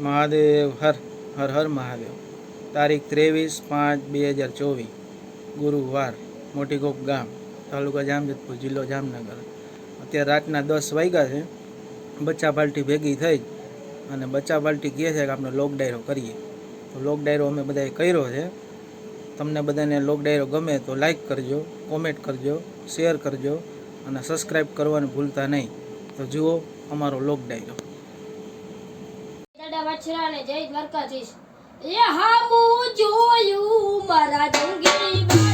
મહાદેવ, હર હર હર મહાદેવ. તારીખ ત્રેવીસ પાંચ બે હજાર ચોવીસ, ગુરુવાર મોટીકોપ ગામ, તાલુકા જામજતપુર જિલ્લો જામનગર. અત્યારે રાતના દસ વાગ્યા છે. બચ્ચા પાર્ટી ભેગી થઈ અને બચ્ચા પાર્ટી કહે છે કે આપણે લોક ડાયરો કરીએ. તો લોક ડાયરો અમે બધાએ કર્યો છે. તમને બધાને લોક ડાયરો ગમે તો લાઇક કરજો કોમેન્ટ કરજો શેર કરજો અને સબસ્ક્રાઈબ કરવાનું ભૂલતા નહીં. તો જુઓ અમારો લોક ડાયરો. દાદા વાછરા ને જય દ્વારકાધીશ. એ હામું જોયું મારા જંગી